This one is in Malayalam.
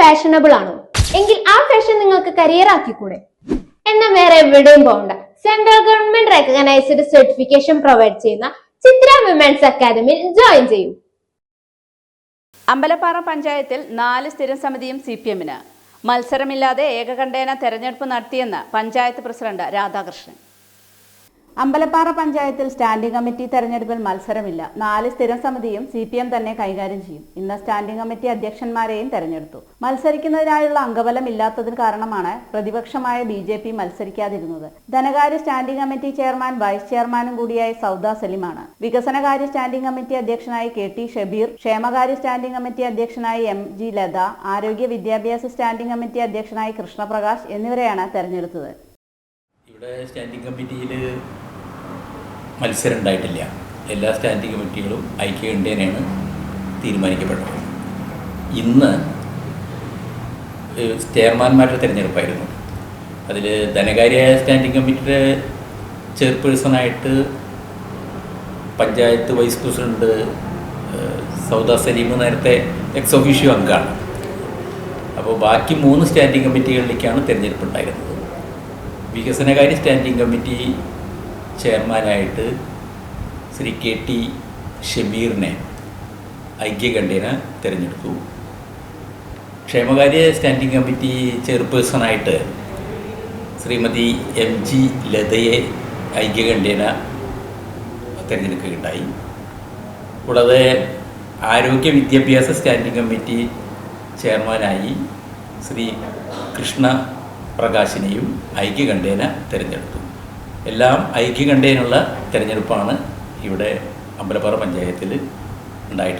ഫാഷനബിൾ ആണോ? എങ്കിൽ ആ ഫാഷൻ നിങ്ങൾക്ക് കരിയർ ആക്കിക്കൂടെ? എന്നാൽ വേറെ എവിടെയും പോകണ്ട. Central government recognised certification provide ചെയ്യുന്ന ചിത്ര വിമൻസ് അക്കാദമിയിൽ ജോയിൻ ചെയ്യൂ. അമ്പലപ്പാറ പഞ്ചായത്തിൽ നാല് സ്ഥിരം സമിതിയും സി പി എമ്മിന് മത്സരമില്ലാതെ ഏകകണ്ഠേന തെരഞ്ഞെടുപ്പ് നടത്തിയെന്ന് പഞ്ചായത്ത് പ്രസിഡന്റ് രാധാകൃഷ്ണൻ. അമ്പലപ്പാറ പഞ്ചായത്തിൽ സ്റ്റാൻഡിംഗ് കമ്മിറ്റി തെരഞ്ഞെടുപ്പിൽ മത്സരമില്ല. നാല് സ്ഥിരം സമിതിയും സി പി എം തന്നെ കൈകാര്യം ചെയ്യും. ഇന്ന് സ്റ്റാൻഡിംഗ് കമ്മിറ്റി അധ്യക്ഷന്മാരെയും തെരഞ്ഞെടുത്തു. മത്സരിക്കുന്നതിനായുള്ള അംഗബലം ഇല്ലാത്തതിന് കാരണമാണ് പ്രതിപക്ഷമായ ബി ജെ പി മത്സരിക്കാതിരുന്നത്. ധനകാര്യ സ്റ്റാൻഡിംഗ് കമ്മിറ്റി ചെയർമാൻ വൈസ് ചെയർമാനും കൂടിയായ സൗദ സലിമാണ്. വികസനകാര്യ സ്റ്റാൻഡിംഗ് കമ്മിറ്റി അധ്യക്ഷനായി കെ ടി ഷബീർ ക്ഷേമകാര്യ സ്റ്റാൻഡിംഗ് കമ്മിറ്റി അധ്യക്ഷനായി എം ജി ലത ആരോഗ്യ വിദ്യാഭ്യാസ സ്റ്റാൻഡിംഗ് കമ്മിറ്റി അധ്യക്ഷനായി കൃഷ്ണപ്രകാശ് എന്നിവരെയാണ് തെരഞ്ഞെടുത്തത്. ഇവിടെ സ്റ്റാൻഡിംഗ് കമ്മിറ്റിയിൽ മത്സരം ഉണ്ടായിട്ടില്ല. എല്ലാ സ്റ്റാൻഡിംഗ് കമ്മിറ്റികളും ഐക്യകണ്ഠേനയാണ് തീരുമാനിക്കപ്പെട്ടത്. ഇന്ന് ചെയർമാൻമാരുടെ തിരഞ്ഞെടുപ്പായിരുന്നു. അതിൽ ധനകാര്യ സ്റ്റാൻഡിംഗ് കമ്മിറ്റിയുടെ ചെയർപേഴ്സണായിട്ട് പഞ്ചായത്ത് വൈസ് പ്രസിഡന്റ് സൗദ സലീം നേരത്തെ എക്സ് ഒഫീഷ്യോ അംഗമാണ് അപ്പോൾ ബാക്കി മൂന്ന് സ്റ്റാൻഡിംഗ് കമ്മിറ്റികളിലേക്കാണ് തിരഞ്ഞെടുപ്പ് ഉണ്ടായിരുന്നത്. വികസനകാര്യ സ്റ്റാൻഡിംഗ് കമ്മിറ്റി ചെയർമാനായിട്ട് ശ്രീ കെ ടി ഷമീറിനെ ഐക്യകണ്ഠേന തിരഞ്ഞെടുത്തു. ക്ഷേമകാര്യ സ്റ്റാൻഡിംഗ് കമ്മിറ്റി ചെയർപേഴ്സണായിട്ട് ശ്രീമതി എം ജി ലതയെ ഐക്യകണ്ഠേന തിരഞ്ഞെടുക്കുകയുണ്ടായി. കൂടാതെ ആരോഗ്യ വിദ്യാഭ്യാസ സ്റ്റാൻഡിംഗ് കമ്മിറ്റി ചെയർമാനായി ശ്രീ കൃഷ്ണ പ്രകാശിനെയും ഐക്യകണ്ഠേന തിരഞ്ഞെടുത്തു. എല്ലാം ഐക്യകണ്ഠേനുള്ള തിരഞ്ഞെടുപ്പാണ് ഇവിടെ അമ്പലപ്പാറ പഞ്ചായത്തിൽ ഉണ്ടായിട്ടുള്ളത്.